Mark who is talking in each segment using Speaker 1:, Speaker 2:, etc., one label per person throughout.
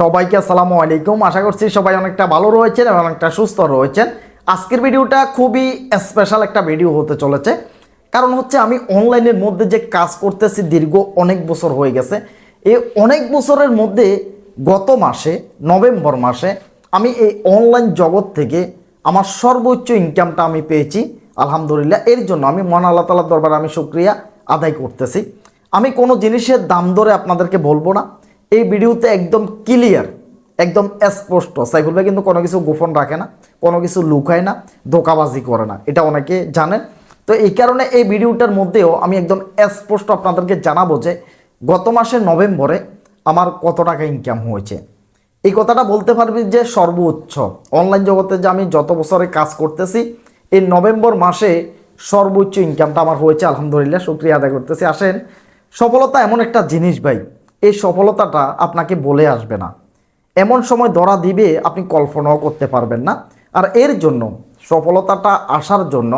Speaker 1: সবাইকে আসসালামু আলাইকুম। আশা করছি সবাই অনেকটা ভালো রয়েছেন এবং অনেকটা সুস্থ রয়েছেন। আজকের ভিডিওটা খুবই স্পেশাল একটা ভিডিও হতে চলেছে। কারণ হচ্ছে আমি অনলাইনের মধ্যে যে কাজ করতেছি দীর্ঘ অনেক বছর হয়ে গেছে। এই অনেক বছরের মধ্যে গত মাসে, নভেম্বর মাসে আমি এই অনলাইন জগৎ থেকে আমার সর্বোচ্চ ইনকামটা আমি পেয়েছি। আলহামদুলিল্লাহ, এর জন্য আমি মহান আল্লাহ তালার দরবারে আমি শুক্রিয়া আদায় করতেছি। আমি কোনো জিনিসের দাম ধরে আপনাদেরকে বলব না। এই ভিডিওতে একদম ক্লিয়ার একদম স্পষ্ট। সাইফুল ভাই কিন্তু কোনো কিছু গোপন রাখে না, কোনো কিছু লুকায় না, ধোকাবাজি করে না। এটা অনেকে জানেন। তো এই কারণে এই ভিডিওটার মধ্যেও আমি একদম স্পষ্ট আপনাদেরকে জানাব যে গত মাসের নভেম্বরে আমার কত টাকা ইনকাম হয়েছে। এই কথাটা বলতে পারবি যে সর্বোচ্চ। অনলাইন জগতে যে আমি যত বছরে কাজ করতেছি, এই নভেম্বর মাসে সর্বোচ্চ ইনকামটা আমার হয়েছে। আলহামদুলিল্লাহ, শুক্রিয়া আদায় করতেছি। আসেন, সফলতা এমন একটা জিনিস ভাই এই সফলতাটা আপনাকে বলে আসবে না। এমন সময় ধরা দিবে আপনি কল্পনাও করতে পারবেন না। আর এর জন্য, সফলতাটা আসার জন্য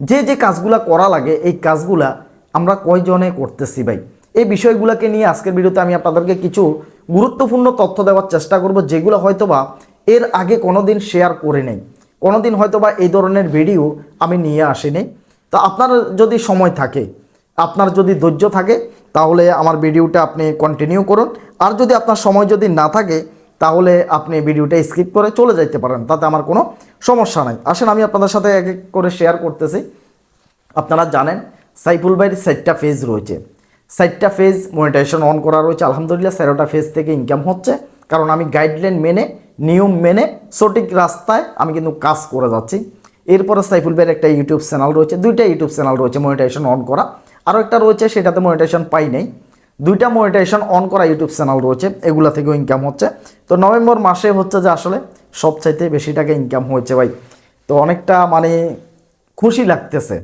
Speaker 1: যে যে কাজগুলা করা লাগে, এই কাজগুলা আমরা কয়জনে করতেছি ভাই? এই বিষয়গুলোকে নিয়ে আজকের ভিডিওতে আমি আপনাদেরকে কিছু গুরুত্বপূর্ণ তথ্য দেওয়ার চেষ্টা করব, যেগুলো হয়তোবা এর আগে কোনোদিন শেয়ার করে নেই। কোনো কোনোদিন হয়তোবা এই ধরনের ভিডিও আমি নিয়ে আসিনি। তো আপনার যদি সময় থাকে, আপনার যদি ধৈর্য থাকে তাহলে আমার ভিডিওটা আপনি কন্টিনিউ করুন। আর যদি আপনার সময় যদি না থাকে, তাহলে আপনি ভিডিওটা স্কিপ করে চলে যাইতে পারেন, তাতে আমার কোনো সমস্যা নাই। আসেন, আমি আপনাদের সাথে এক এক করে শেয়ার করতেছি। আপনারা জানেন, সাইফুল ভাইয়ের সাইটটা ফেজ রয়েছে। সাইটটা ফেজ মনিটাইজেশন অন করা রয়েছে। আলহামদুলিল্লাহ স্যারোটা ফেজ থেকে ইনকাম হচ্ছে। কারণ আমি গাইডলাইন মেনে, নিয়ম মেনে সঠিক রাস্তায় আমি কিন্তু কাজ করে যাচ্ছি। এরপরে সাইফুল ভাইয়ের একটা ইউটিউব চ্যানেল রয়েছে। দুইটা ইউটিউব চ্যানেল রয়েছে মনিটাইজেশন অন করা। আরও একটা রয়েছে, সেটাতে মনিটাইজেশন পাই নাই। দুইটা মনিটাইজেশন অন করা ইউটিউব চ্যানেল রয়েছে, এগুলা থেকেও ইনকাম হচ্ছে। তো নভেম্বর মাসে হচ্ছে যে আসলে সবচাইতে বেশি টাকা ইনকাম হয়েছে ভাই। তো অনেকটা মানে খুশি লাগতেছে।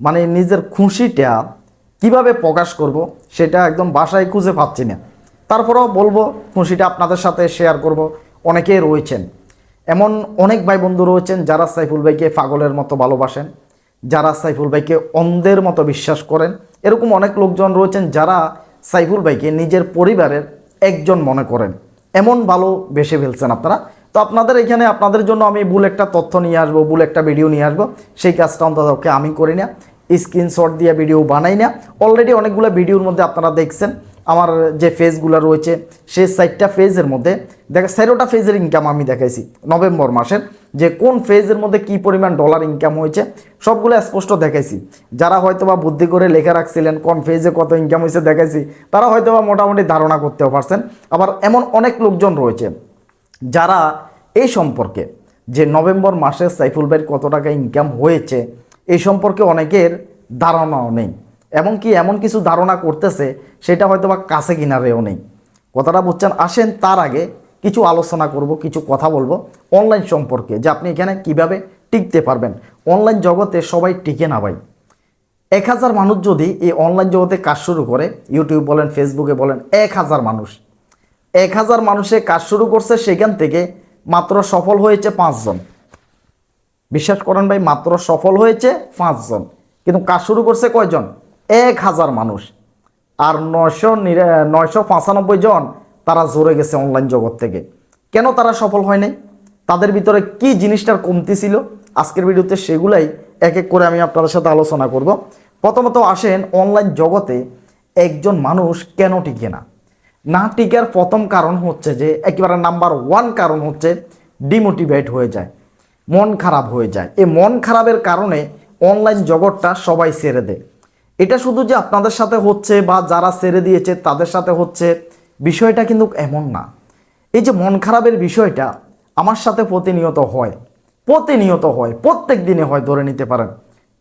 Speaker 1: মানে নিজের খুশিটা কীভাবে প্রকাশ করব, সেটা একদম বাসায় খুঁজে পাচ্ছি না। তারপরেও বলব, খুশিটা আপনাদের সাথে শেয়ার করব। অনেকেই রয়েছেন। এমন অনেক ভাই বন্ধু রয়েছেন যারা সাইফুল ভাইকে পাগলের মতো ভালোবাসেন। যারা সাইফুল ভাইকে অন্ধের মতো বিশ্বাস করেন, এরকম অনেক লোকজন রয়েছেন যারা সাইফুল ভাইকে নিজের পরিবারের একজন মনে করেন। এমন ভালো বেসে ফেলছেন আপনারা। তো আপনাদের এখানে আপনাদের জন্য আমি ভুল একটা তথ্য নিয়ে আসব, ভুল একটা ভিডিও নিয়ে আসব। সেই কাজটা অন্ততকে আমি করি না। স্ক্রিনশট দিয়ে ভিডিও বানাই না। অলরেডি অনেকগুলো ভিডিওর মধ্যে আপনারা দেখছেন। আমার যে ফেজগুলো রয়েছে সেই সাইটটা ফেজের মধ্যে, দেখা সেরোটা ফেজের ইনকাম আমি দেখাইছি নভেম্বর মাসের, যে কোন ফেজের মধ্যে কি পরিমাণ ডলার ইনকাম হয়েছে, সবগুলো স্পষ্ট দেখাইছি। যারা হয়তো বা বুদ্ধি করে লেখা রাখছিলেন কোন ফেজে কত ইনকাম হয়েছে দেখাইছি, তারা হয়তো বা মোটামুটি ধারণা করতেও পারছেন। আবার এমন অনেক লোকজন রয়েছে, যারা এই সম্পর্কে যে নভেম্বর মাসে সাইফুল ভাইয়ের কত টাকা ইনকাম হয়েছে, এই সম্পর্কে অনেকের ধারণাও নেই। এমনকি এমন কিছু ধারণা করতেছে, সেটা হয়তো বা কাছে কিনারেও নেই। কথাটা বুঝছেন? আসেন তার আগে কিছু আলোচনা করব, কিছু কথা বলব অনলাইন সম্পর্কে, যে আপনি এখানে কীভাবে টিকতে পারবেন। অনলাইন জগতে সবাই টিকে না ভাই। এক হাজার মানুষ যদি এই অনলাইন জগতে কাজ শুরু করে, ইউটিউব বলেন, ফেসবুকে বলেন, এক হাজার মানুষ। এক হাজার মানুষে কাজ শুরু করছে, সেখান থেকে মাত্র সফল হয়েছে পাঁচজন। বিশ্বাস করেন ভাই, মাত্র সফল হয়েছে পাঁচজন। কিন্তু কাজ শুরু করছে কয়জন? এক হাজার মানুষ। আর নয়শো নয়শো পঁচানব্বই জন তারা জোরে গেছে অনলাইন জগৎ থেকে। কেন তারা সফল হয় নাই তাদের ভিতরে কি জিনিসটার কমতি ছিল? আজকের ভিডিওতে সেগুলাই এক এক করে আমি আপনাদের সাথে আলোচনা করব। প্রথমত আসেন অনলাইন জগতে একজন মানুষ কেন টিকে না? না টিকার প্রথম কারণ হচ্ছে যে, একেবারে নাম্বার ওয়ান কারণ হচ্ছে ডিমোটিভেট হয়ে যায়, মন খারাপ হয়ে যায়। এই মন খারাপের কারণে অনলাইন জগৎটা সবাই ছেড়ে দেয়। এটা শুধু যে আপনাদের সাথে হচ্ছে বা যারা ছেড়ে দিয়েছে, তাদের সাথে হচ্ছে, বিষয়টা কিন্তু এমন না। এই যে মন খারাপের বিষয়টা আমার সাথে প্রতিনিয়ত হয় প্রতিনিয়ত হয়, প্রত্যেক দিনে হয় ধরে নিতে পারেন।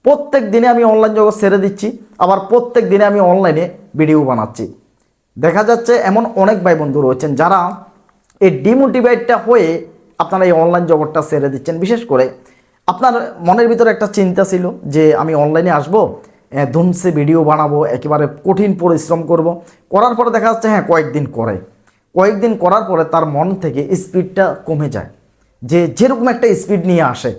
Speaker 1: প্রত্যেক দিনে আমি অনলাইন জগৎ ছেড়ে দিচ্ছি, আবার প্রত্যেক দিনে আমি অনলাইনে ভিডিও বানাচ্ছি। দেখা যাচ্ছে এমন অনেক ভাই বন্ধু রয়েছেন যারা এই ডিমোটিভেটটা হয়ে আপনারা এই অনলাইন জগৎটা ছেড়ে দিচ্ছেন। বিশেষ করে আপনার মনের ভিতরে একটা চিন্তা ছিল যে আমি অনলাইনে আসব ধুমসে ভিডিও বানাবো, একেবারে কঠিন পরিশ্রম করব। করার পরে দেখা যাচ্ছে হ্যাঁ কয়েকদিন করে। কয়েকদিন করার পরে তার মন থেকে স্পিডটা কমে যায়। যে যেরকম একটা স্পিড নিয়ে আসে,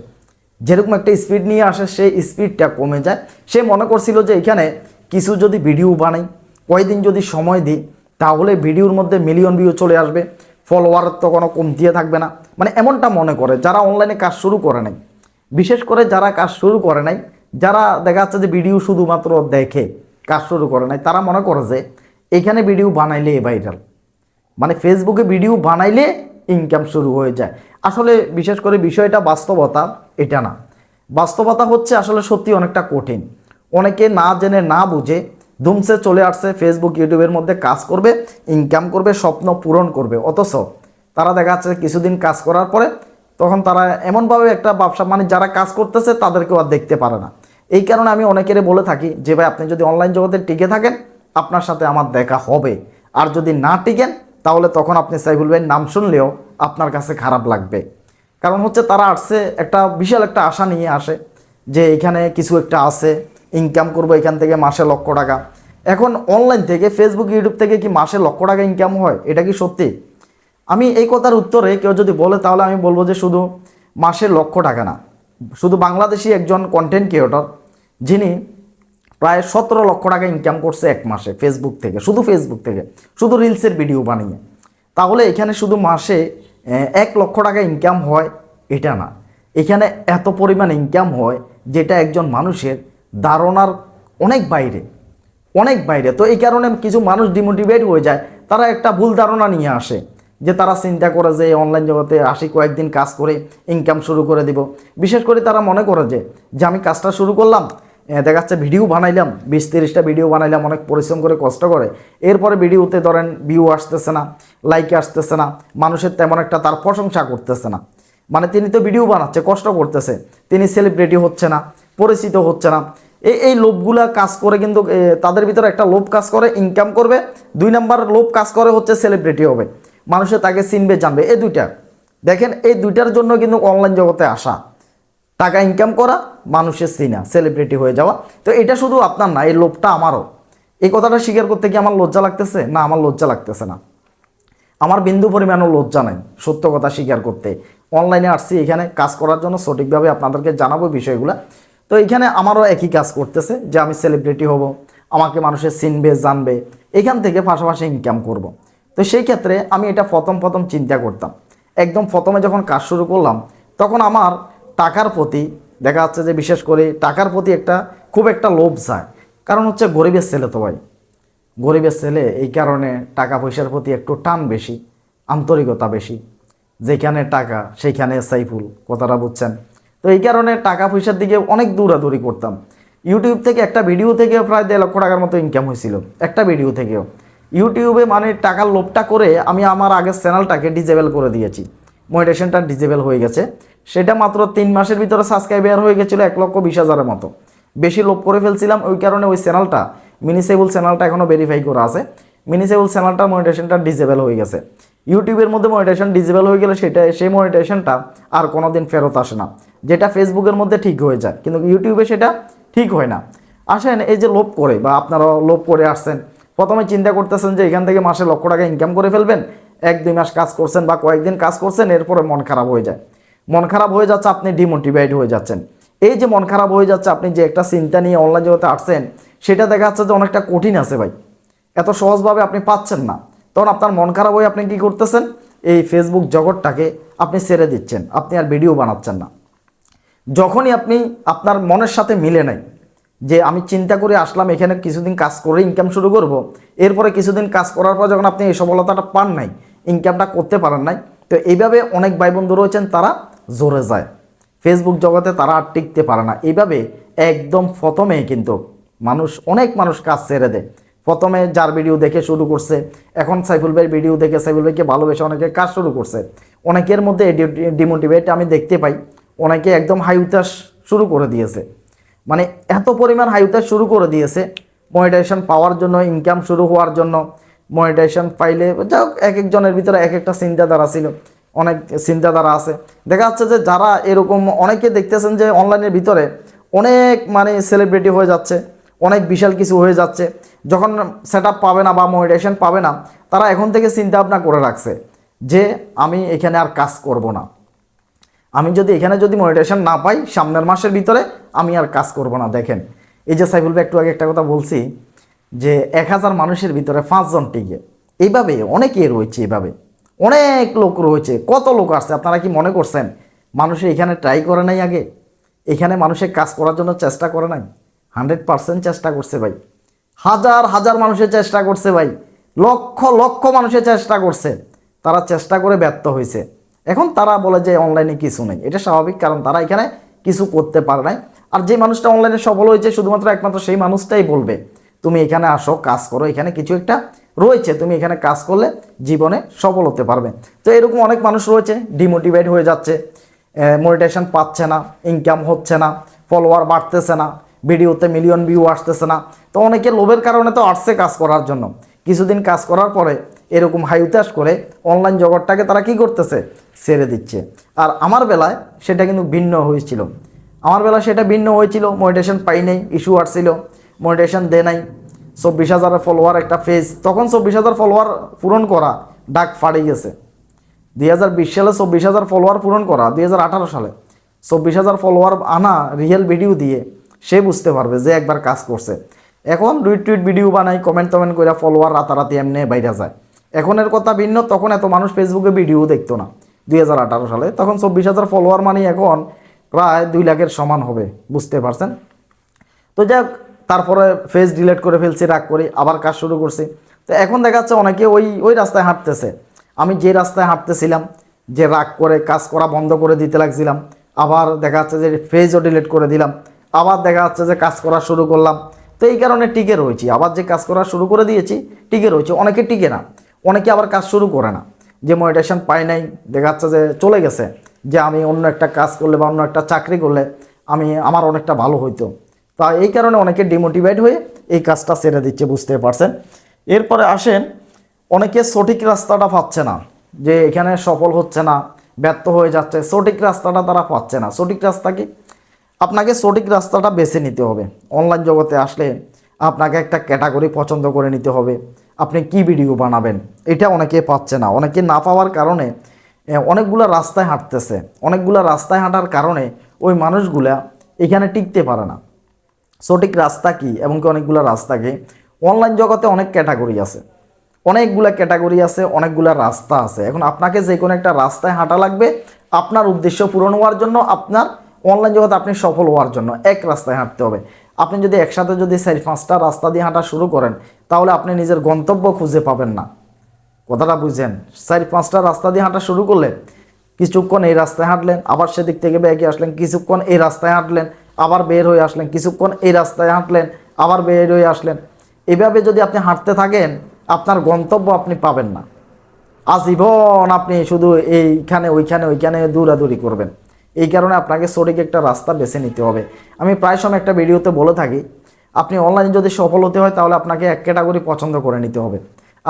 Speaker 1: যেরকম একটা স্পিড নিয়ে আসে, সেই স্পিডটা কমে যায়। সে মনে করছিল যে এখানে কিছু যদি ভিডিও বানাই, কয়েকদিন যদি সময় দিই, তাহলে ভিডিওর মধ্যে মিলিয়ন ভিউ চলে আসবে। ফলোয়ার তো কোনো কমতিয়ে থাকবে না। মানে এমনটা মনে করে, যারা অনলাইনে কাজ শুরু করে নাই। বিশেষ করে যারা কাজ শুরু করে নাই যারা দেখা যাচ্ছে যে ভিডিও শুধুমাত্র দেখে, কাজ শুরু করে নাই, তারা মনে করে যে এখানে ভিডিও বানাইলে ভাইরাল মানে ফেসবুকে ভিডিও বানাইলে ইনকাম শুরু হয়ে যায়। আসলে বিশেষ করে বিষয়টা বাস্তবতা, এটা না। বাস্তবতা হচ্ছে আসলে সত্যি অনেকটা কঠিন। অনেকে না জেনে, না বুঝে ধুমসে চলে আসছে ফেসবুক ইউটিউবের মধ্যে কাজ করবে ইনকাম করবে, স্বপ্ন পূরণ করবে। অথচ তারা দেখা যাচ্ছে কিছুদিন কাজ করার পরে তখন তারা এমনভাবে একটা ব্যবসা মানে যারা কাজ করতেছে তাদেরকেও আর দেখতে পারে না। এই কারণে আমি অনেকেরে বলে থাকি, যে ভাই আপনি যদি অনলাইন জগতে টিকে থাকেন, আপনার সাথে আমার দেখা হবে। আর যদি না টিকেন, তাহলে তখন আপনি সাইফুল ভাইয়ের নাম শুনলেও আপনার কাছে খারাপ লাগবে। কারণ হচ্ছে তারা আসছে, একটা বিশাল একটা আশা নিয়ে আসে, যে এখানে কিছু একটা আছে ইনকাম করব এখান থেকে মাসে লক্ষ টাকা। এখন অনলাইন থেকে ফেসবুক ইউটিউব থেকে কি মাসে লক্ষ টাকা ইনকাম হয়? এটা কি সত্যি? আমি এই কথার উত্তরে কেউ যদি বলে, তাহলে আমি বলব যে শুধু মাসে লক্ষ টাকা না, শুধু বাংলাদেশি একজন কন্টেন্ট ক্রিয়েটর যিনি প্রায় সতেরো লক্ষ টাকা ইনকাম করছে এক মাসে ফেসবুক থেকে, শুধু ফেসবুক থেকে, শুধু রিলসের ভিডিও বানিয়ে। তাহলে এখানে শুধু মাসে এক লক্ষ টাকা ইনকাম হয়, এটা না। এখানে এত পরিমাণ ইনকাম হয়, যেটা একজন মানুষের ধারণার অনেক বাইরে অনেক বাইরে। তো এই কারণে কিছু মানুষ ডিমোটিভেট হয়ে যায়, তারা একটা ভুল ধারণা নিয়ে আসে। যে তারা চিন্তা করে যে অনলাইন জগতে আসি কয়েকদিন কাজ করে ইনকাম শুরু করে দিব। বিশেষ করে তারা মনে করে যে যে আমি কাজটা শুরু করলাম দেখা যাচ্ছে ভিডিও বানাইলাম, বিশ তিরিশটা ভিডিও বানাইলাম, অনেক পরিশ্রম করে কষ্ট করে। এরপরে ভিডিওতে ধরেন ভিউ আসতেছে না লাইক আসতেছে না, মানুষের তেমন একটা তার প্রশংসা করতেছে না। মানে তিনি তো ভিডিও বানাচ্ছে, কষ্ট করতেছে, তিনি সেলিব্রিটি হচ্ছে না, পরিচিত হচ্ছে না। এই এই লোভগুলা কাজ করে কিন্তু তাদের ভিতরে একটা লোভ কাজ করে ইনকাম করবে। দুই নাম্বার লোভ কাজ করে হচ্ছে সেলিব্রিটি হবে। মানুষে তাকে চিনবে, জানবে। এই দুইটা। দেখেন, এই দুইটার জন্য কিন্তু অনলাইন জগতে আসা। টাকা ইনকাম করা, মানুষের চিনা সেলিব্রিটি হয়ে যাওয়া। তো এটা শুধু আপনার না, এই লোভটা আমারও। এই কথাটা স্বীকার করতে কি আমার লজ্জা লাগতেছে? না, আমার লজ্জা লাগতেছে না। আমার বিন্দু পরিমাণও লজ্জা নাই, সত্য কথা স্বীকার করতে। অনলাইনে আসছি, এখানে কাজ করার জন্য সঠিকভাবে আপনাদেরকে জানাব বিষয়গুলো। তো এখানে আমারও একই কাজ করতেছে, যে আমি সেলিব্রিটি হব, আমাকে মানুষের চিনবে, জানবে। এখান থেকে পাশাপাশি ইনকাম করব। তো সেই ক্ষেত্রে আমি এটা প্রথম প্রথম চিন্তা করতাম। একদম প্রথমে যখন কাজ শুরু করলাম, তখন আমার টাকার প্রতি দেখা যাচ্ছে যে বিশেষ করে টাকার প্রতি একটা খুব একটা লোভ যায়। কারণ হচ্ছে গরিবের ছেলে তো ভাই। গরিবের ছেলে এই কারণে টাকা পয়সার প্রতি একটু টান বেশি, আন্তরিকতা বেশি। যেখানে টাকা সেইখানে সাইফুল, কথাটা বুঝছেন? তো এই কারণে টাকা পয়সার দিকে অনেক দৌড়াদৌড়ি করতাম। ইউটিউব থেকে একটা ভিডিও থেকে প্রায় দেড় লক্ষ টাকার মতো ইনকাম হয়েছিল। একটা ভিডিও থেকেও। ইউটিউবে মানে টাকার লোভটা করে আমি আমার আগের চ্যানেলটাকে ডিজেবল করে দিয়েছি। মনিটেশনটা ডিজেবল হয়ে গেছে। সেটা মাত্র তিন মাসের ভিতরে সাবস্ক্রাইবার হয়ে গেছিল এক লক্ষ বিশ হাজারের মতো। বেশি লোভ করে ফেলছিলাম, ওই কারণে ওই চ্যানেলটা মিনিসেবল চ্যানেলটা এখনও ভেরিফাই করা আছে। মিনিসেবল চ্যানেলটা মনিটেশনটা ডিজেবল হয়ে গেছে। ইউটিউবের মধ্যে মনিটেশন ডিজেবল হয়ে গেলে সেটা, সেই মনিটেশনটা আর কোনো দিন ফেরত আসে না। যেটা ফেসবুকের মধ্যে ঠিক হয়ে যায়, কিন্তু ইউটিউবে সেটা ঠিক হয় না। আসেন এই যে লোভ করে বা আপনারা লোভ করে আসছেন প্রথমে চিন্তা করতেছেন যে এখান থেকে মাসে লক্ষ টাকা ইনকাম করে ফেলবেন, এক দুই মাস কাজ করছেন বা কয়েকদিন কাজ করছেন, এরপরে মন খারাপ হয়ে যায়। মন খারাপ হয়ে যাচ্ছে, আপনি ডিমোটিভেট হয়ে যাচ্ছেন। এই যে মন খারাপ হয়ে যাচ্ছে, আপনি যে একটা চিন্তা নিয়ে অনলাইন জগতে আসছেন, সেটা দেখা যাচ্ছে যে অনেকটা কঠিন আছে ভাই। এত সহজভাবে আপনি পাচ্ছেন না। তখন আপনার মন খারাপ হয়ে আপনি কি করতেছেন? এই ফেসবুক জগৎটাকে আপনি ছেড়ে দিচ্ছেন। আপনি আর ভিডিও বানাচ্ছেন না। যখনই আপনি আপনার মনের সাথে মিলে নাই যে আমি চিন্তা করে আসলাম, এখানে কিছুদিন কাজ করে ইনকাম শুরু করব। এরপরে কিছুদিন কাজ করার পর যখন আপনি এই সফলতাটা পান নাই ইনকামটা করতে পারেন নাই, তো এইভাবে অনেক ভাই বন্ধু রয়েছেন, তারা জোরে যায়। ফেসবুক জগতে তারা আর টিকতে পারে না। এইভাবে একদম প্রথমেই কিন্তু মানুষ, অনেক মানুষ কাজ ছেড়ে দেয়। প্রথমে যার ভিডিও দেখে শুরু করছে, এখন সাইফুল ভাইয়ের ভিডিও দেখে সাইফুল ভাইকে ভালোবেসে অনেকে কাজ শুরু করছে। অনেকের মধ্যে ডিমোটিভেট আমি দেখতে পাই, অনেকে একদম হাই উতাস শুরু করে দিয়েছে। মানে এত পরিমাণ হাই উতাস শুরু করে দিয়েছে। মনিটাইজেশন পাওয়ার জন্য ইনকাম শুরু হওয়ার জন্য মনিটাইজেশন পাইলে যাই হোক, এক একজনের ভিতরে এক একটা চিন্তাধারা ছিল, অনেক চিন্তাধারা আছে। দেখা যাচ্ছে যে যারা এরকম অনেকে দেখতেছেন যে অনলাইনের ভিতরে অনেক মানে সেলিব্রিটি হয়ে যাচ্ছে, অনেক বিশাল কিছু হয়ে যাচ্ছে। যখন সেট পাবে না বা মনিটাইজেশন পাবে না, তারা এখন থেকে চিন্তা ভাবনা করে রাখছে যে আমি এখানে আর কাজ করব না। আমি যদি এখানে যদি মনিটাইজেশন না পাই, সামনের মাসের ভিতরে আমি আর কাজ করব না, দেখেন। এই যে সাইফুল ভাই একটু আগে একটা কথা বলছি, যে এক হাজার মানুষের ভিতরে পাঁচজন টিকে। এইভাবে অনেকেই রয়েছে এইভাবে অনেক লোক রয়েছে, কত লোক আসছে আপনারা কি মনে করছেন? মানুষে এখানে ট্রাই করে নাই আগে? এখানে মানুষের কাজ করার জন্য চেষ্টা করে নাই? হান্ড্রেড পার্সেন্ট চেষ্টা করছে ভাই। হাজার হাজার মানুষের চেষ্টা করছে ভাই। লক্ষ লক্ষ মানুষের চেষ্টা করছে। তারা চেষ্টা করে ব্যর্থ হয়েছে। এখন তারা বলে যে অনলাইনে কিছু নেই। এটা স্বাভাবিক কারণ তারা এখানে কিছু করতে পারে নাই। আর যে মানুষটা অনলাইনে সফল হয়েছে, শুধুমাত্র একমাত্র সেই মানুষটাই বলবে, তুমি এখানে আসো, কাজ করো, এখানে কিছু একটা রয়েছে, তুমি এখানে কাজ করলে জীবনে সফল হতে পারবে। তো এরকম অনেক মানুষ রয়েছে ডিমোটিভেট হয়ে যাচ্ছে মোটিভেশন পাচ্ছে না ইনকাম হচ্ছে না ফলোয়ার বাড়তেছে না ভিডিওতে মিলিয়ন ভিউ আসতেছে না। তো অনেকে লোভের কারণে তো আসছে কাজ করার জন্য। কিছুদিন কাজ করার পরে এরকম হাইউতাস করে অনলাইন জগৎটাকে তারা কি করতেছে? ছেড়ে দিচ্ছে। আর আমার বেলায় সেটা কিন্তু ভিন্ন হয়েছিল। আমার বেলা সেটা ভিন্ন হয়েছিল। মোটিভেশন পাই নাই ইস্যু আসছিল। মোটিভেশন দে নাই। চব্বিশ হাজারের ফলোয়ার একটা ফেজ তখন চব্বিশ হাজার ফলোয়ার পূরণ করা ডাক ফাড়ে গেছে। দুই হাজার বিশ সালে চব্বিশ হাজার ফলোয়ার পূরণ করা, দুই হাজার আঠারো সালে। চব্বিশ হাজার ফলোয়ার আনা রিয়েল ভিডিও দিয়ে সে বুঝতে পারবে যে একবার কাজ করছে। এখন টুইট টুইট ভিডিও বানাই কমেন্ট টমেন্ট করে ফলোয়ার রাতারাতি এমনি বাইরে যায়। এখনের কথা ভিন্ন, তখন এত মানুষ ফেসবুকে ভিডিও দেখতো না। দুই হাজার আঠারো সালে। তখন চব্বিশ হাজার ফলোয়ার মানে এখন প্রায় দুই লাখের সমান হবে, বুঝতে পারছেন? তো যাক, তারপরে ফেস ডিলেট করে ফেলছি, রাগ করি, আবার কাজ শুরু করছি। তো এখন দেখা যাচ্ছে অনেকে ওই ওই রাস্তায় হাঁটতেছে। আমি যে রাস্তায় হাঁটতেছিলাম, যে রাগ করে কাজ করা বন্ধ করে দিতে লাগছিলাম, আবার দেখা যাচ্ছে যে ফেজও ডিলেট করে দিলাম, আবার দেখা যাচ্ছে যে কাজ করা শুরু করলাম। তো এই কারণে টিকে রয়েছি। আবার যে কাজ করা শুরু করে দিয়েছি, টিকে রয়েছে। অনেকে টিকে না, অনেকে আবার কাজ শুরু করে না। যে মোটিভেশন পাই নাই, দেখা যাচ্ছে যে চলে গেছে, যে আমি অন্য একটা কাজ করলে বা অন্য একটা চাকরি করলে আমি, আমার অনেকটা ভালো হইতো। তা এই কারণে অনেকে ডিমোটিভেট হয়ে এই কাজটা ছেড়ে দিচ্ছে, বুঝতে পারছেন? এরপরে আসেন, অনেকে সঠিক রাস্তাটা পাচ্ছে না, যে এখানে সফল হচ্ছে না, ব্যর্থ হয়ে যাচ্ছে, সঠিক রাস্তাটা তারা পাচ্ছে না। সঠিক রাস্তা কি? আপনাকে সঠিক রাস্তাটা বেছে নিতে হবে। অনলাইন জগতে আসলে আপনাকে একটা ক্যাটাগরি পছন্দ করে নিতে হবে। আপনি কি ভিডিও বানাবেন? এটা অনেকে পাচ্ছে না। অনেকে না পাওয়ার কারণে অনেকগুলা রাস্তায় হাঁটতেছে। অনেকগুলা রাস্তায় হাঁটার কারণে ওই মানুষগুলা এখানে টিকতে পারে না। সঠিক রাস্তা কি এবং কি অনেকগুলো রাস্তা কি? অনলাইন জগতে অনেক ক্যাটাগরি আছে। অনেকগুলা ক্যাটাগরি আছে, অনেকগুলা রাস্তা আছে। এখন আপনাকে যে কোনো একটা রাস্তায় হাঁটা লাগবে। আপনার উদ্দেশ্য পূরণ হওয়ার জন্য আপনার অনলাইন জগতে আপনি সফল হওয়ার জন্য এক রাস্তায় হাঁটতে হবে। আপনি যদি একসাথে যদি চারি পাঁচটা রাস্তা দিয়ে হাঁটা শুরু করেন, তাহলে আপনি নিজের গন্তব্য খুঁজে পাবেন না। কথাটা বুঝছেন? চারি পাঁচটা রাস্তা দিয়ে হাঁটা শুরু করলে কিছুক্ষণ এই রাস্তায় হাঁটলেন, আবার সেদিক থেকে ব্যাগে আসলেন, কিছুক্ষণ এই রাস্তায় হাঁটলেন, আবার বের হয়ে আসলেন, কিছুক্ষণ এই রাস্তায় হাঁটলেন, আবার বের হয়ে আসলেন। এভাবে যদি আপনি হাঁটতে থাকেন, আপনার গন্তব্য আপনি পাবেন না। আজীবন আপনি শুধু এইখানে, ওইখানে ওইখানে দৌড়াদৌড়ি করবেন। এই কারণে আপনাকে সঠিক একটা রাস্তা বেছে নিতে হবে। আমি প্রায় সময় একটা ভিডিওতে বলে থাকি, আপনি অনলাইনে যদি সফল হতে হয় তাহলে আপনাকে এক ক্যাটাগরি পছন্দ করে নিতে হবে।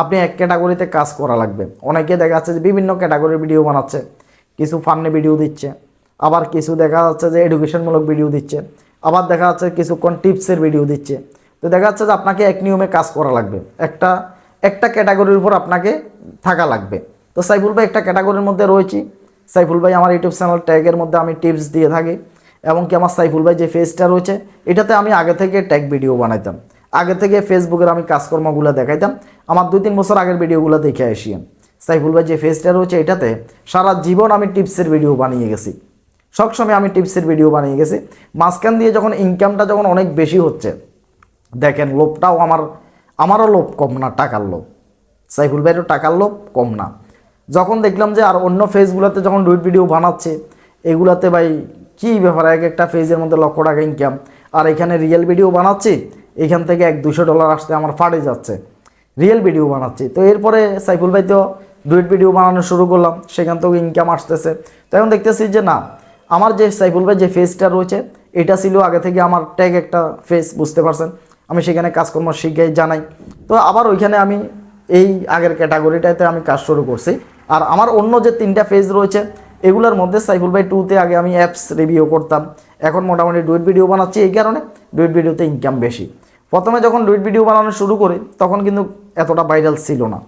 Speaker 1: আপনি এক ক্যাটাগরিতে কাজ করা লাগবে। অনেকে দেখা যাচ্ছে যে বিভিন্ন ক্যাটাগরির ভিডিও বানাচ্ছে, কিছু ফান্নি ভিডিও দিচ্ছে, আবার কিছু দেখা যাচ্ছে যে এডুকেশনমূলক ভিডিও দিচ্ছে, আবার দেখা যাচ্ছে কিছুক্ষণ টিপসের ভিডিও দিচ্ছে। তো দেখা যাচ্ছে যে আপনাকে এক নিয়মে কাজ করা লাগবে। একটা একটা ক্যাটাগরির উপর আপনাকে থাকা লাগবে। তো সাইফুল ভাই, একটা ক্যাটাগরির মধ্যে রয়েছি। সাইফুল ভাই আমার ইউটিউব চ্যানেল ট্যাগের মধ্যে আমি টিপস দিয়ে থাকি। এবং কি আমার সাইফুল ভাই যে পেজটা রয়েছে, এটাতে আমি আগে থেকে ট্যাগ ভিডিও বানাইতাম। আগে থেকে ফেসবুকের আমি কাজকর্মগুলো দেখাইতাম। আমার দুই তিন বছর আগের ভিডিওগুলো দেখে আসিয়েন সাইফুল ভাই যে পেজটা রয়েছে, এটাতে সারা জীবন আমি টিপসের ভিডিও বানিয়ে গেছি। সবসময় আমি টিপসের ভিডিও বানিয়ে গেছি। মাঝখান দিয়ে যখন ইনকামটা যখন অনেক বেশি হচ্ছে, দেখেন লোভটাও আমার, আমারও লোভ কম না, টাকার লোভ। সাইফুল ভাইয়েরও টাকার লোভ কম না। যখন দেখলাম যে আর অন্য ফেজগুলোতে যখন ডুইট ভিডিও বানাচ্ছে, এগুলাতে ভাই কী ব্যাপার, এক একটা ফেজের মধ্যে লক্ষ টাকা ইনকাম আর এখানে রিয়েল ভিডিও বানাচ্ছি, এখান থেকে এক দুশো ডলার আসতে আমার ফাটে যাচ্ছে। রিয়েল ভিডিও বানাচ্ছি। তো এরপরে সাইফুল ভাই তো ডুইট ভিডিও বানানো শুরু করলাম, সেখান থেকে ইনকাম আসতেছে। তো এখন দেখতেছি যে না, আমার যে সাইফুল ভাই যে ফেজটা রয়েছে, এটা ছিল আগে থেকে আমার ট্যাগ একটা ফেস বুঝতে পারছেন? আমি সেখানে কাজকর্ম শিখাই, জানাই। তো আবার ওইখানে আমি এই আগের ক্যাটাগরিটাতে আমি কাজ শুরু করছি। আর আমার অন্য যে তিনটা ফেজ রয়েছে, এগুলোর মধ্যে সাইফুল ভাই টুতে আগে আমি অ্যাপস রিভিউ করতাম। এখন মোটামুটি ডুইট ভিডিও বানাচ্ছি এই কারণে ডুইট ভিডিওতে ইনকাম বেশি। প্রথমে যখন ডুয়েট ভিডিও বানানো শুরু করি, তখন কিন্তু এতটা ভাইরাল ছিল না।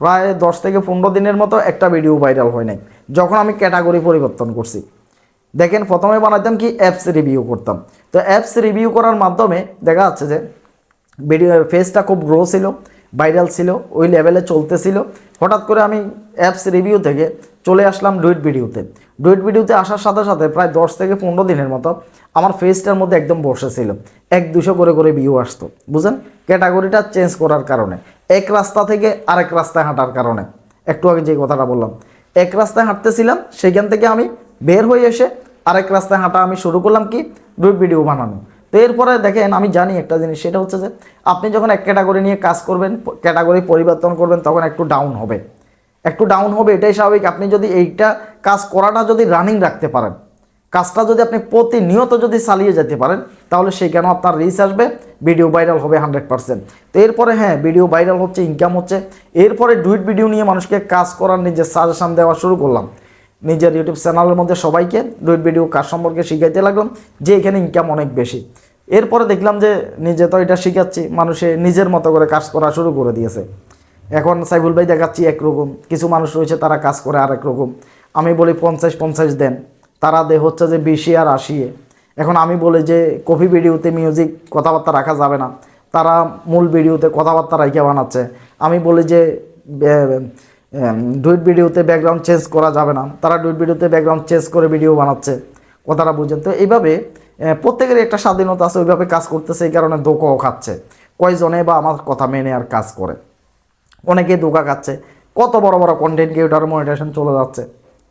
Speaker 1: প্রায় দশ থেকে পনেরো দিনের মতো একটা ভিডিও ভাইরাল হয় নাই, যখন আমি ক্যাটাগরি পরিবর্তন করছি। দেখেন, প্রথমে বানাতাম কি? অ্যাপস রিভিউ করতাম। তো অ্যাপস রিভিউ করার মাধ্যমে দেখা যাচ্ছে যে ভিডিও ফেসটা খুব গ্রো ছিল। ভাইরাল ছিল, ওই লেভেলে চলতেছিল। হঠাৎ করে আমি অ্যাপস রিভিউ থেকে চলে আসলাম ডুইট ভিডিওতে। ডুইট ভিডিওতে আসার সাথে সাথে প্রায় দশ থেকে পনেরো দিনের মতো আমার ফেসটার মধ্যে একদম বসেছিল এক দুশো করে করে ভিউ আসতো বুঝেন ক্যাটাগরিটা চেঞ্জ করার কারণে। এক রাস্তা থেকে আরেক রাস্তায় হাঁটার কারণে। একটু আগে যে কথাটা বললাম। এক রাস্তায় হাঁটতেছিলাম, সেখান থেকে আমি বের হয়ে এসে আরেক রাস্তায় হাঁটা আমি শুরু করলাম কি? ডুইট ভিডিও বানানো। তো এরপরে দেখেন, আমি জানি একটা জিনিস, সেটা হচ্ছে যে আপনি যখন এক ক্যাটাগরি নিয়ে কাজ করবেন ক্যাটাগরি পরিবর্তন করবেন, তখন একটু ডাউন হবে। একটু ডাউন হবে, এটাই স্বাভাবিক। আপনি যদি এইটা কাজ করাটা যদি রানিং রাখতে পারেন, কাজটা যদি আপনি প্রতিনিয়ত যদি চালিয়ে যেতে পারেন, তাহলে সেখানেও আপনার রিচ আসবে ভিডিও ভাইরাল হবে হান্ড্রেড পার্সেন্ট তো এরপরে হ্যাঁ ভিডিও ভাইরাল হচ্ছে ইনকাম হচ্ছে। এরপরে ডুইট ভিডিও নিয়ে মানুষকে কাজ করার নিজের সাজেশন দেওয়া শুরু করলাম। নিজের ইউটিউব চ্যানেলের মধ্যে সবাইকে ডুইট ভিডিও কাজ সম্পর্কে শিখাইতে লাগলাম, যে এখানে ইনকাম অনেক বেশি। এরপরে দেখলাম যে নিজে তো এটা শিখাচ্ছি, মানুষে নিজের মতো করে কাজ করা শুরু করে দিয়েছে। এখন সাইফুল ভাই দেখাচ্ছি একরকম, কিছু মানুষ রয়েছে তারা কাজ করে আরেক রকম। আমি বলি পঞ্চাশ পঞ্চাশ দেন, তারা দে হচ্ছে যে বিশে আর আশিয়ে এখন আমি বলি যে কফি ভিডিওতে মিউজিক কথাবার্তা রাখা যাবে না, তারা মূল ভিডিওতে কথাবার্তা রাইখে বানাচ্ছে। আমি বলি যে ডুইট ভিডিওতে ব্যাকগ্রাউন্ড চেঞ্জ করা যাবে না। তারা ডুইট ভিডিওতে ব্যাকগ্রাউন্ড চেঞ্জ করে ভিডিও বানাচ্ছে, কথাটা বুঝেন। তো এইভাবে প্রত্যেকের একটা স্বাধীনতা আছে, ওইভাবে কাজ করতেছে, এই কারণে ধোকাও খাচ্ছে। কয়জনে বা আমার কথা মেনে আর কাজ করে। অনেকে ধোকা খাচ্ছে। কত বড় বড় কন্টেন্ট ক্রিয়েটার মনিটেশন চলে যাচ্ছে।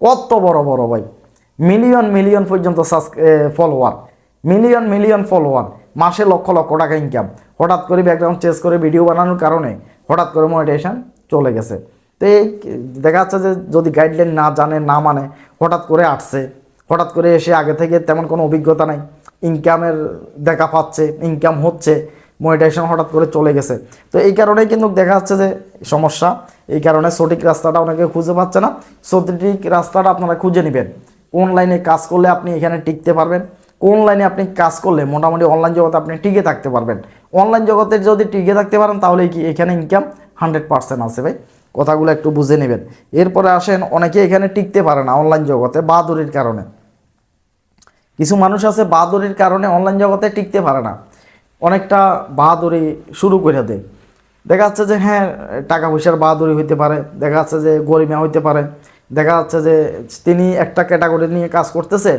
Speaker 1: কত বড় বড় ভাই। মিলিয়ন মিলিয়ন পর্যন্ত ফলোয়ার মিলিয়ন মিলিয়ন ফলোয়ার মাসে লক্ষ লক্ষ টাকা ইনকাম হঠাৎ করে ব্যাকগ্রাউন্ড চেঞ্জ করে ভিডিও বানানোর কারণে হঠাৎ করে মনিটেশন চলে গেছে। তো দেখা যাচ্ছে যে যদি গাইডলাইন না জানে, না মানে হঠাৎ করে আসছে। হঠাৎ করে এসে আগে থেকে তেমন কোনো অভিজ্ঞতা নাই। ইনকামের দেখা পাচ্ছে ইনকাম হচ্ছে মনিটাইজেশন হঠাৎ করে চলে গেছে। তো এই কারণেই কিন্তু দেখা যাচ্ছে যে সমস্যা। এই কারণে সঠিক রাস্তাটা অনেকে খুঁজে পাচ্ছে না। সঠিক রাস্তাটা আপনারা খুঁজে নেবেন। কোন লাইনে কাজ করলে আপনি এখানে টিকতে পারবেন। কোন লাইনে আপনি কাজ করলে মোটামুটি অনলাইন জগতে আপনি টিকে থাকতে পারবেন। অনলাইন জগতে যদি টিকে থাকতে পারেন তাহলে কি এখানে ইনকাম হান্ড্রেড পার্সেন্ট আছে ভাই? কথাগুলো একটু বুঝে নেবেন। এরপরে আসেন, অনেকে এখানে টিকতে পারে না অনলাইন জগতে, বাহাদুরির কারণে। কিছু মানুষ আছে বাহাদুরির কারণে অনলাইন জগতে টিকতে পারে না। অনেকটা বাহাদুরি শুরু করে দেয়। দেখা যাচ্ছে যে হ্যাঁ টাকা পয়সার বাহাদুরি হইতে পারে, দেখা যাচ্ছে যে, গরিমা হইতে পারে। দেখা যাচ্ছে যে, তিনি একটা ক্যাটাগরি নিয়ে কাজ করতেছে,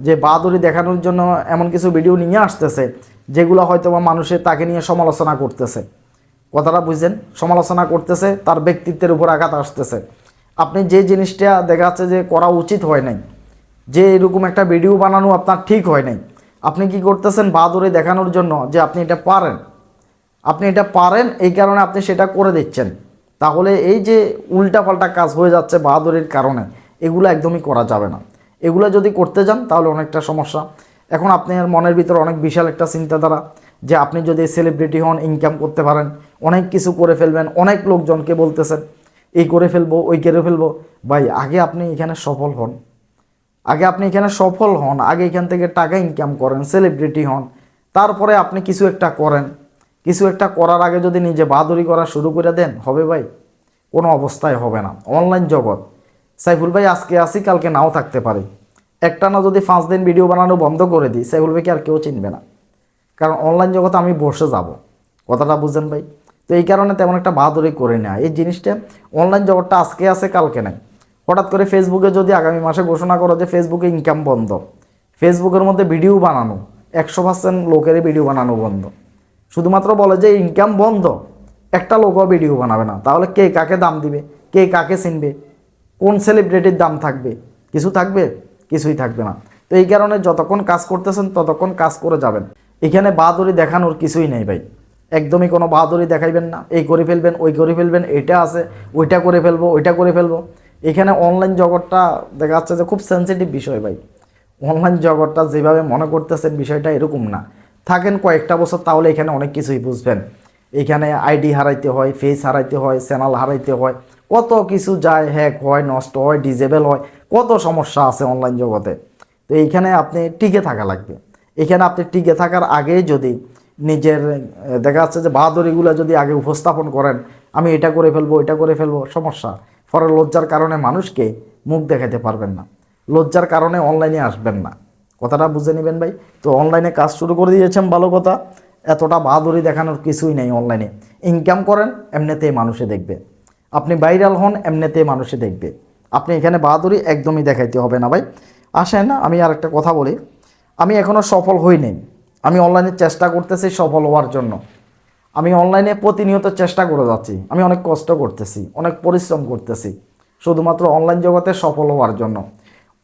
Speaker 1: যে বাহাদুরি দেখানোর জন্য এমন কিছু ভিডিও নিয়ে আসতেছে, যেগুলো হয়তো বা মানুষের তাকে নিয়ে সমালোচনা করতেছে। কথাটা বুঝছেন? সমালোচনা করতেছে, তার ব্যক্তিত্বের উপর আঘাত আসতেছে। আপনি যে জিনিসটা দেখা যাচ্ছে যে করা উচিত হয় নাই, যে এরকম একটা ভিডিও বানানো আপনার ঠিক হয় নাই, আপনি কি করতেছেন বাহাদুরি দেখানোর জন্য যে আপনি এটা পারেন? আপনি এটা পারেন, এই কারণে আপনি সেটা করে দিচ্ছেন। তাহলে এই যে উল্টাপাল্টা কাজ হয়ে যাচ্ছে বাহাদুরির কারণে, এগুলো একদমই করা যাবে না। এগুলো যদি করতে যান, তাহলে অনেকটা সমস্যা। এখন আপনার মনের ভিতরে অনেক বিশাল একটা চিন্তাধারা। যে আপনি যদি সেলিব্রিটি হন ইনকাম করতে পারেন, অনেক কিছু করে ফেলবেন, অনেক লোকজনকে বলতেছেন, এই করে ফেলব, ওই করে ফেলব। ভাই, আগে আপনি এখানে সফল হন। আগে আপনি এখানে সফল হন, আগে এখান থেকে টাকা ইনকাম করেন সেলিব্রিটি হন। তারপরে আপনি কিছু একটা করেন। কিছু একটা করার আগে যদি নিজে বাহাদুরি করা শুরু করে দেন, হবে ভাই? কোনো অবস্থায় হবে না। অনলাইন জগৎ। সাইফুল ভাই, আজকে আসি, কালকে নাও থাকতে পারে। একটা না যদি পাঁচ দিন ভিডিও বানানো বন্ধ করে দিই, সাইফুল ভাইকে আর কেউ চিনবে না। কারণ অনলাইন জগতে আমি বসে যাব। কথাটা বুঝছেন ভাই? তো এই কারণে তেমন একটা বাহাদুরি করে নেয় এই জিনিসটা অনলাইন জগৎটা আজকে আছে, কালকে নাই। হঠাৎ করে ফেসবুকে যদি আগামী মাসে ঘোষণা করো যে ফেসবুকে ইনকাম বন্ধ ফেসবুকের মধ্যে ভিডিও বানানো, একশো পার্সেন্ট লোকেরই ভিডিও বানানো বন্ধ। শুধুমাত্র বলে যে ইনকাম বন্ধ, একটা লোকও ভিডিও বানাবে না। তাহলে কে কাকে দাম দিবে? কে কাকে চিনবে? কোন সেলিব্রিটির দাম থাকবে? কিছু থাকবে? কিছুই থাকবে না। তো এই কারণে যতক্ষণ কাজ করতেছেন, ততক্ষণ কাজ করে যাবেন। এখানে বাহাদুরি দেখানোর কিছুই নেই ভাই। একদমই কোনো বাহাদুরি দেখাইবেন না। এই করে ফেলবেন, ওই করে ফেলবেন, এটা আছে, ওইটা করে ফেলব, ওইটা করে ফেলব। এখানে অনলাইন জগৎটা দেখা যাচ্ছে যে খুব সেন্সিটিভ বিষয় ভাই। অনলাইন জগৎটা যেভাবে মনে করতেছেন বিষয়টা এরকম না। থাকেন কয়েকটা বছর, তাহলে এখানে অনেক কিছুই বুঝবেন। এখানে আইডি হারাইতে হয় ফেস হারাইতে হয় চ্যানেল হারাইতে হয়, কত কিছু যায় হ্যাক হয়, নষ্ট হয় ডিজেবল হয়, কত সমস্যা আছে অনলাইন জগতে। তো এইখানে আপনি টিকে থাকা লাগবে। এখানে আপনি টিকে থাকার আগেই যদি নিজের দেখা যাচ্ছে যে বাহাদুরিগুলো যদি আগে উপস্থাপন করেন, আমি এটা করে ফেলব এটা করে ফেলব, সমস্যা। পরে লজ্জার কারণে মানুষকে মুখ দেখাতে পারবেন না। লজ্জার কারণে অনলাইনে আসবেন না। কথাটা বুঝে নেবেন ভাই? তো অনলাইনে কাজ শুরু করে দিয়েছেন, ভালো কথা। এতটা বাহাদুরি দেখানোর কিছুই নেই অনলাইনে ইনকাম করেন, এমনিতেই মানুষে দেখবে। আপনি ভাইরাল হন, এমনিতেই মানুষে দেখবে। আপনি এখানে বাহাদুরি একদমই দেখাইতে হবে না ভাই। আসেন, আমি আর একটা কথা বলি। আমি এখনও সফল হইনি। আমি অনলাইনে চেষ্টা করতেছি সফল হওয়ার জন্য। আমি অনলাইনে প্রতিনিয়ত চেষ্টা করে যাচ্ছি। আমি অনেক কষ্ট করতেছি, অনেক পরিশ্রম করতেছি। শুধুমাত্র অনলাইন জগতে সফল হওয়ার জন্য।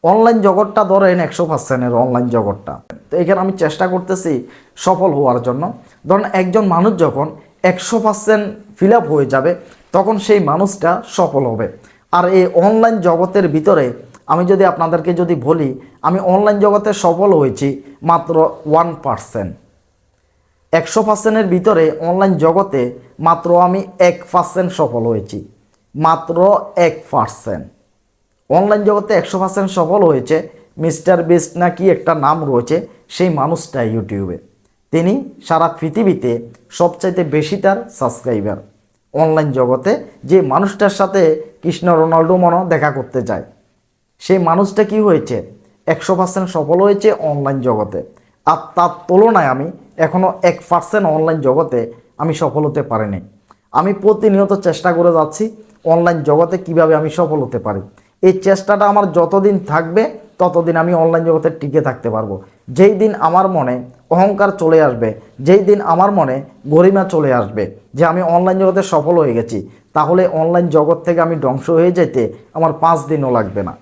Speaker 1: অনলাইন জগৎটা ধরেন একশো পার্সেন্টের অনলাইন জগৎটা। তো এখানে আমি চেষ্টা করতেছি সফল হওয়ার জন্য। ধরেন একজন মানুষ যখন একশো পার্সেন্ট ফিল আপ হয়ে যাবে, তখন সেই মানুষটা সফল হবে। আর এই অনলাইন জগতের ভিতরে আমি যদি আপনাদেরকে যদি বলি, আমি অনলাইন জগতে সফল হয়েছি মাত্র ওয়ান পার্সেন্ট একশো পার্সেন্টের ভিতরে অনলাইন জগতে মাত্র আমি এক পার্সেন্ট সফল হয়েছি। মাত্র এক পার্সেন্ট অনলাইন জগতে একশো পার্সেন্ট সফল হয়েছে মিস্টার বিস্ট নাকি একটা নাম রয়েছে সেই মানুষটা ইউটিউবে। তিনি সারা পৃথিবীতে সবচাইতে বেশি তার সাবস্ক্রাইবার অনলাইন জগতে যে মানুষটার সাথে কৃষ্ণ রোনাল্ডো মনো দেখা করতে যায়। সেই মানুষটা কি হয়েছে? একশো পার্সেন্ট সফল হয়েছে অনলাইন জগতে। আর তার তুলনায় আমি এখনও এক পার্সেন্ট অনলাইন জগতে আমি সফল হতে পারিনি। আমি প্রতিনিয়ত চেষ্টা করে যাচ্ছি অনলাইন জগতে কীভাবে আমি সফল হতে পারি। এই চেষ্টাটা আমার যতদিন থাকবে, ততদিন আমি অনলাইন জগতে টিকে থাকতে পারব। যেই দিন আমার মনে অহংকার চলে আসবে, যেই দিন আমার মনে গরিমা চলে আসবে যে আমি অনলাইন জগতে সফল হয়ে গেছি, তাহলে অনলাইন জগৎ থেকে আমি ধ্বংস হয়ে যেতে আমার পাঁচ দিনও লাগবে না।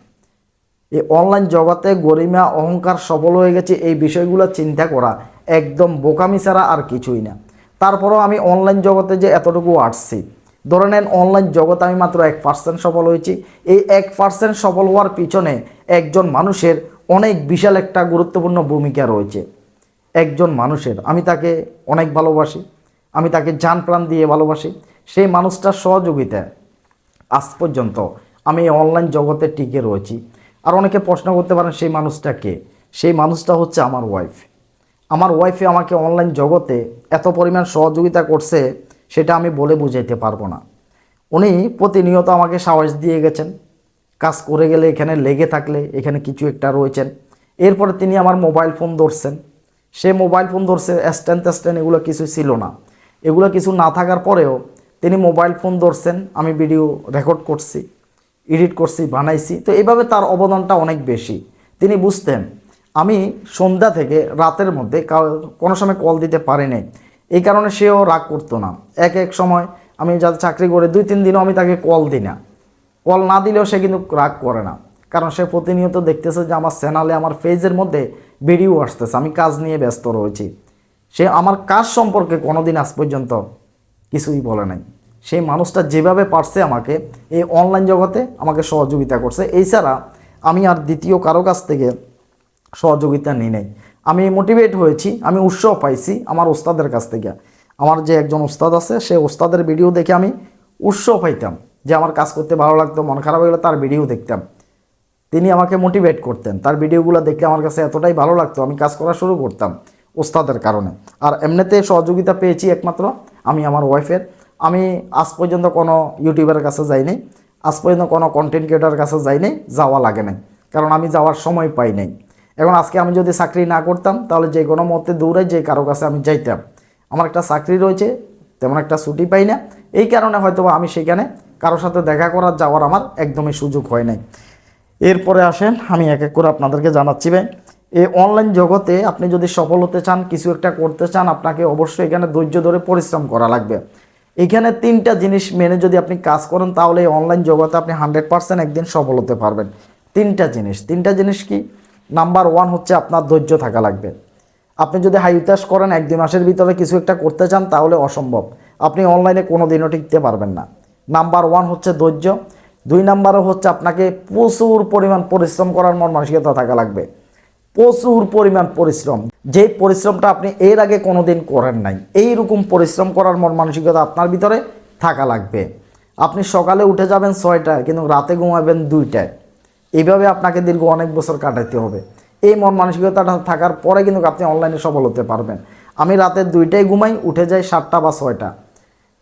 Speaker 1: এই অনলাইন জগতে গরিমা অহংকার সফল হয়ে গেছে, এই বিষয়গুলো চিন্তা করা একদম বোকামি ছাড়া আর কিছুই না। তারপরেও আমি অনলাইন জগতে যে এতটুকু আসছি, ধরে নেন অনলাইন জগতে আমি মাত্র এক পার্সেন্ট সফল হয়েছি। এই এক পার্সেন্ট সফল হওয়ার পিছনে একজন মানুষের অনেক বিশাল একটা গুরুত্বপূর্ণ ভূমিকা রয়েছে। একজন মানুষের, আমি তাকে অনেক ভালোবাসি, আমি তাকে যান প্রাণ দিয়ে ভালোবাসি। সেই মানুষটার সহযোগিতায় আজ পর্যন্ত আমি অনলাইন জগতে টিকে রয়েছি। আর অনেকে প্রশ্ন করতে পারেন, সেই মানুষটা কে? সেই মানুষটা হচ্ছে আমার ওয়াইফ আমার ওয়াইফে আমাকে অনলাইন জগতে এত পরিমাণ সহযোগিতা করছে, সেটা আমি বলে বুঝাইতে পারব না। উনি প্রতিনিয়ত আমাকে সাহস দিয়ে গেছেন। কাজ করে গেলে এখানে লেগে থাকলে এখানে কিছু একটা রয়েছেন। এরপরে তিনি আমার মোবাইল ফোন ধরছেন। সে মোবাইল ফোন ধরছে স্ট্যান্ড ট্যান্ড এগুলো কিছু ছিল না। এগুলো কিছু না থাকার পরেও তিনি মোবাইল ফোন ধরছেন, আমি ভিডিও রেকর্ড করছি। এডিট করছি, বানাইছি। তো এইভাবে তার অবদানটা অনেক বেশি। তিনি বুঝতেন, আমি সন্ধ্যা থেকে রাতের মধ্যে কোনো সময় কল দিতে পারিনি এই কারণে সেও রাগ করতো না। এক এক সময় আমি যাতে চাকরি করে দুই, তিন দিনও আমি তাকে কল দিই না। কল না দিলেও সে কিন্তু রাগ করে না। কারণ সে প্রতিনিয়ত দেখতেছে যে আমার চ্যানেলে আমার পেজের মধ্যে ভিডিও আসতেছে। আমি কাজ নিয়ে ব্যস্ত রয়েছি। সে আমার কাজ সম্পর্কে কোনোদিন আজ পর্যন্ত কিছুই বলে নাই। সেই মানুষটা যেভাবে পারছে আমাকে, এই অনলাইন জগতে আমাকে সহযোগিতা করছে। এছাড়া আমি আর দ্বিতীয় কারও কাছ থেকে সহযোগিতা নিই নাই। আমি মোটিভেট হয়েছি, আমি উৎসাহ পাইছি আমার ওস্তাদের কাছ থেকে। আমার যে একজন ওস্তাদ আছে, সে ওস্তাদের ভিডিও দেখে আমি উৎসাহ পাইতাম যে আমার কাজ করতে ভালো লাগতো, মন খারাপ হয়ে তার ভিডিও দেখতাম। তিনি আমাকে মোটিভেট করতেন, তার ভিডিওগুলো দেখলে আমার কাছে এতটাই ভালো লাগতো, আমি কাজ করা শুরু করতাম ওস্তাদের কারণে। আর এমনিতে সহযোগিতা পেয়েছি একমাত্র আমি আমার ওয়াইফের আমি আজ পর্যন্ত কোনো ইউটিউবের কাছে যাইনি। আজ পর্যন্ত কোনো কন্টেন্ট ক্রিয়েটারের কাছে যাইনি, যাওয়া লাগে নাই। কারণ আমি যাওয়ার সময় পাই নাই। এখন আজকে আমি যদি চাকরি না করতাম, তাহলে যে কোনো মুহূর্তে দৌড়ে যে কারও কাছে আমি যাইতাম। আমার একটা চাকরি রয়েছে, তেমন একটা ছুটি পাই না। এই কারণে হয়তো আমি সেখানে কারোর সাথে দেখা করার, যাওয়ার আমার একদমই সুযোগ হয় নাই। এরপরে আসেন, আমি এক এক করে আপনাদেরকে জানাচ্ছি ভাই। এই অনলাইন জগতে আপনি যদি সফল হতে চান, কিছু একটা করতে চান, আপনাকে অবশ্যই এখানে ধৈর্য ধরে পরিশ্রম করা লাগবে। এখানে তিনটা জিনিস মেনে যদি আপনি কাজ করেন, তাহলে এই অনলাইন জগতে আপনি হান্ড্রেড পার্সেন্ট একদিন সফল হতে পারবেন। তিনটা জিনিস। তিনটা জিনিস কি? নাম্বার ওয়ান হচ্ছে আপনার ধৈর্য থাকা লাগবে। আপনি যদি হাই উতাস করেন, এক দুই মাসের ভিতরে কিছু একটা করতে চান, তাহলে অসম্ভব। আপনি অনলাইনে কোনো দিনও টিকতে পারবেন না। নাম্বার ওয়ান হচ্ছে ধৈর্য। দুই নাম্বারও হচ্ছে আপনাকে প্রচুর পরিমাণ পরিশ্রম করার মন মানসিকতা থাকা লাগবে। প্রচুর পরিমাণ পরিশ্রম। যে পরিশ্রমটা আপনি এর আগে কোনোদিন করেন নাই, এইরকম পরিশ্রম করার মন মানসিকতা আপনার ভিতরে থাকা লাগবে। আপনি সকালে উঠে যাবেন ছয়টায়, কিন্তু রাতে ঘুমাবেন দুইটায়। এইভাবে আপনাকে দীর্ঘ অনেক বছর কাটাতে হবে। এই মন মানসিকতাটা থাকার পরে কিন্তু আপনি অনলাইনে সফল হতে পারবেন। আমি রাতে দুইটায় ঘুমাই, উঠে যাই সাতটা বা ছয়টা।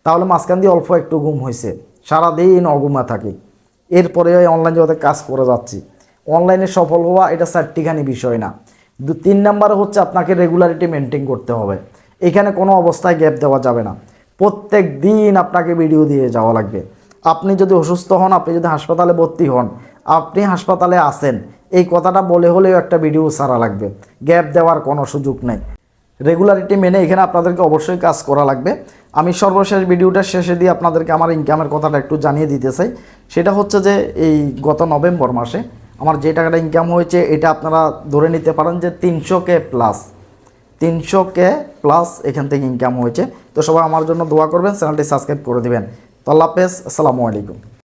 Speaker 1: তাহলে মাঝখান দিয়ে অল্প একটু ঘুম হয়েছে সারাদিন অঘুমা থাকি। এরপরে অনলাইন জগতে কাজ করে যাচ্ছি। অনলাইনে সফল হওয়া এটা চারটিখানি বিষয় না। তিন নাম্বার হচ্ছে আপনাকে রেগুলারিটি মেনটেন করতে হবে। এখানে কোনো অবস্থায় গ্যাপ দেওয়া যাবে না। প্রত্যেক দিন আপনাকে ভিডিও দিয়ে যাওয়া লাগবে। আপনি যদি অসুস্থ হন, আপনি যদি হাসপাতালে ভর্তি হন, আপনি হাসপাতালে আসেন, এই কথাটা বলে হলেও একটা ভিডিও সারা লাগবে। গ্যাপ দেওয়ার কোনো সুযোগ নেই। রেগুলারিটি মেনে এখানে আপনাদেরকে অবশ্যই কাজ করা লাগবে। আমি সর্বশেষ ভিডিওটা শেষে দিয়ে আপনাদেরকে আমার ইনকামের কথাটা একটু জানিয়ে দিতে চাই। সেটা হচ্ছে যে এই গত নভেম্বর মাসে আমার যে টাকাটা ইনকাম হয়েছে, এটা আপনারা ধরে নিতে পারেন যে তিনশো কে প্লাস তিনশো কে প্লাস এখান থেকে ইনকাম হয়েছে। তো সবাই আমার জন্য দোয়া করবেন, চ্যানেলটি সাবস্ক্রাইব করে দেবেন। তো আল্লাহ হাফেজ, আসসালামু আলাইকুম।